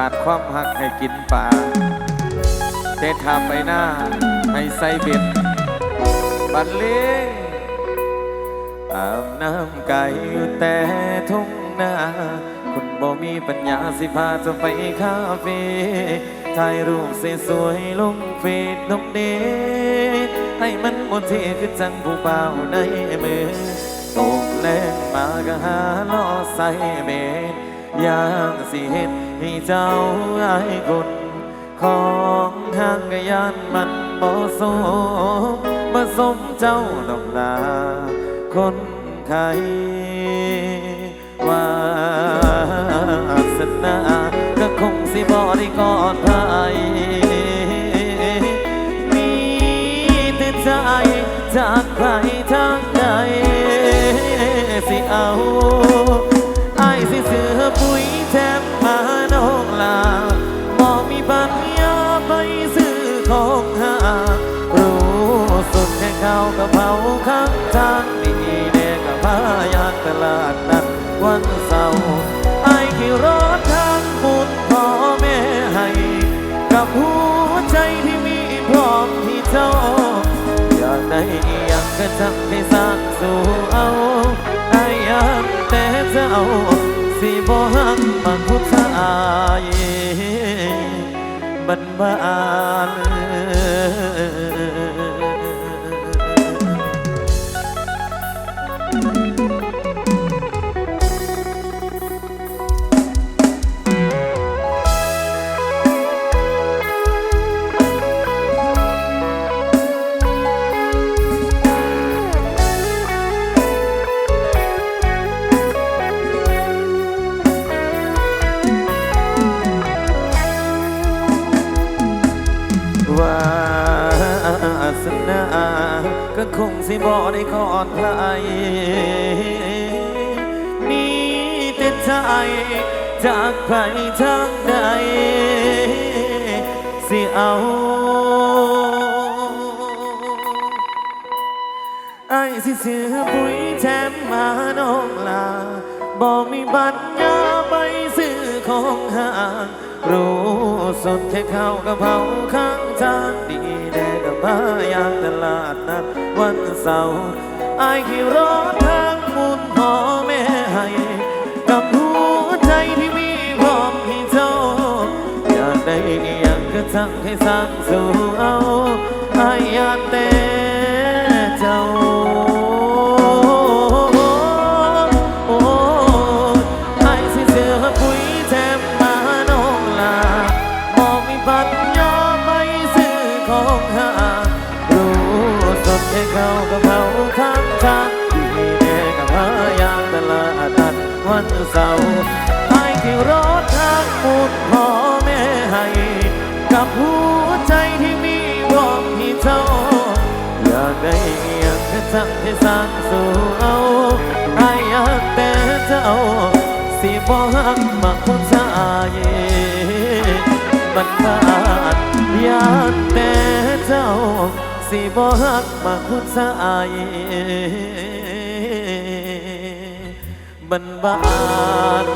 ขาดความหักให้กินป่าแต่ทำไปหน้าให้ใส่เบ็ดบันเลงอาบน้ำไก่อยู่แต่ทุ่งนาคุณบ่มีปัญญาสิพาจะไปคาเฟ่ถ่ายรูปสวยๆลงเฟซนมเดให้มันหมดที่คือจังผู้เบาในมือตกแรงมาก็หาล้อใส่เมนอย่างสิเห็น ให้เจ้าอายคนของทางกยันมันบ่สมบ่สมเจ้าดอกลาคนไทยวาสนาก็คงสิบ่ได้กอดไผมีแต่ใจจากใครทางใดสิเอา ข้าวกะเพราข้างทางดีแน่กับพายางตลาดนัดวันเสาร์ไอ้ขี่รถทางบุญพ่อแม่ให้ กับหัวใจที่มีพร้อมที่เจ้า อยากได้อยังก็จังให้สร้างสู่เอาไอ้อยากแต่เจ้าสิบ่หักมันผู้ชายบันบาน คงสิบ่ได้กอดใครมีแต่ใจจากใครทางใดสิเอาไอ้สิเสือปุ๋ยแถมมาน้องลาบอกมีบัญญาไปซื้อของห่างรู้สดแค่ข้าวกะเพราข้างทางดีายางตลาดนัดวันเสาร์ไอ้ขี่รถทางมุนพ่อแม่ให้กับหัวใจที่มีพร้อมให้เจ้า อยากได้อยังก็ทั้งให้สร้างสู่เอาไอ้อยากแต่เจ้าโอ้ไอ้สิ วันเสาร์ไอ้ที่รถทางมุดพ่อแม่ให้ กับหัวใจที่มีพร้อมที่เจ้า อยากได้อยากจะสั่งให้สร้างสู่เอาไอ้อยากแต่เจ้า สิบ่หักมาคนชายบันบาดอยากแต่เจ้า สิบ่หักมาคนชา ยบันบาด